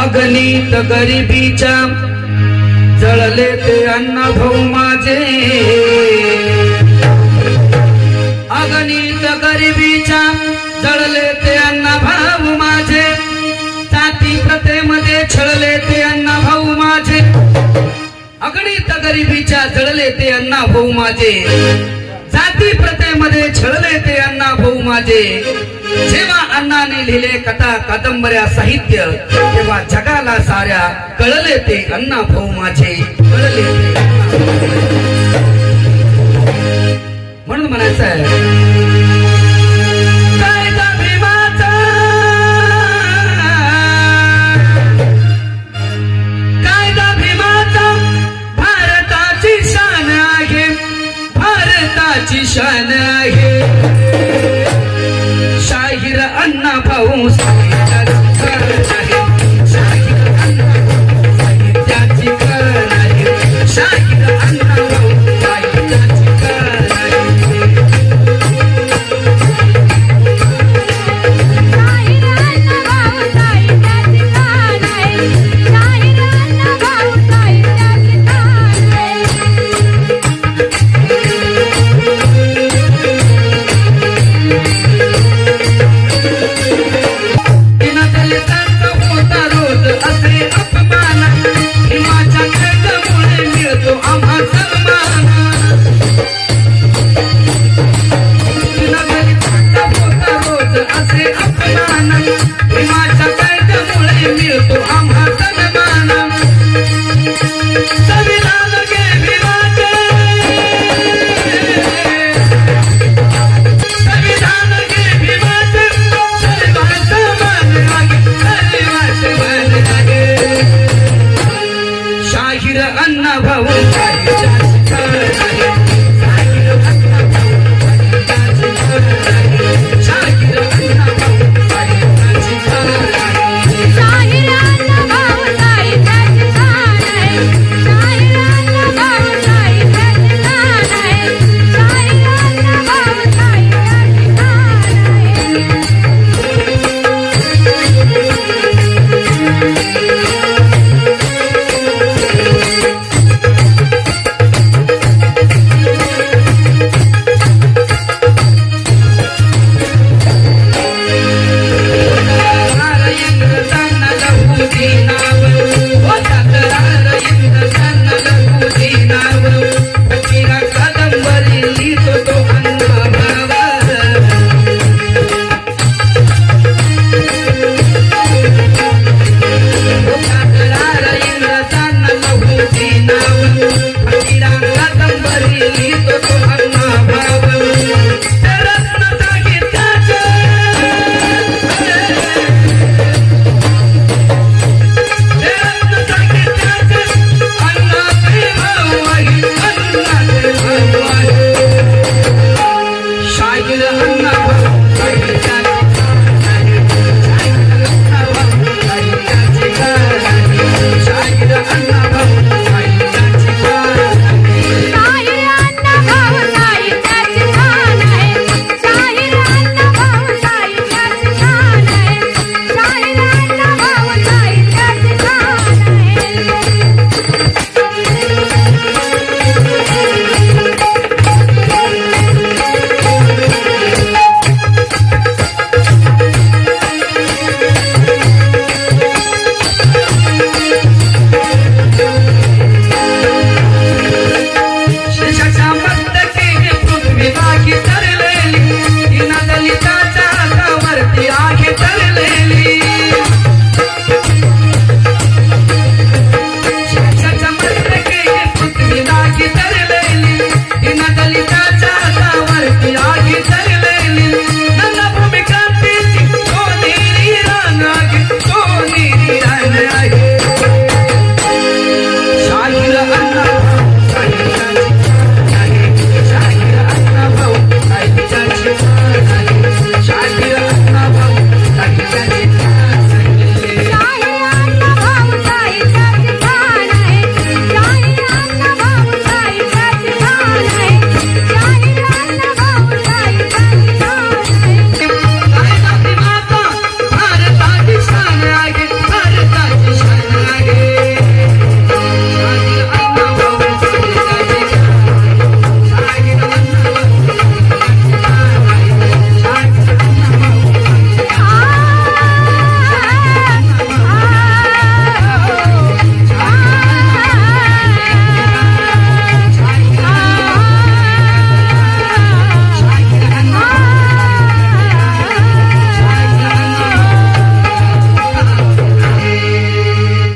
अगणित गरिबीच्या जळले ते अन्न भाऊ माझे. अगणित गरिबीच्या जळले ते अन्न भाऊ माझे. जाती प्रथेमध्ये छळले ते अण्णा भाऊ माझे. अगणित गरिबीच्या जळले ते अण्णा भाऊ माझे. जाती प्रथेमध्ये छळले ते अण्णा भाऊ माझे. जेव्हा अण्णाने लिहिले कथा कादंबऱ्या साहित्य तेव्हा जगाला साऱ्या कळले ते अण्णा भाऊ माझे. कळले ते म्हणून म्हणायचं आहे Shine Shanahe अन्न भाऊ Marina.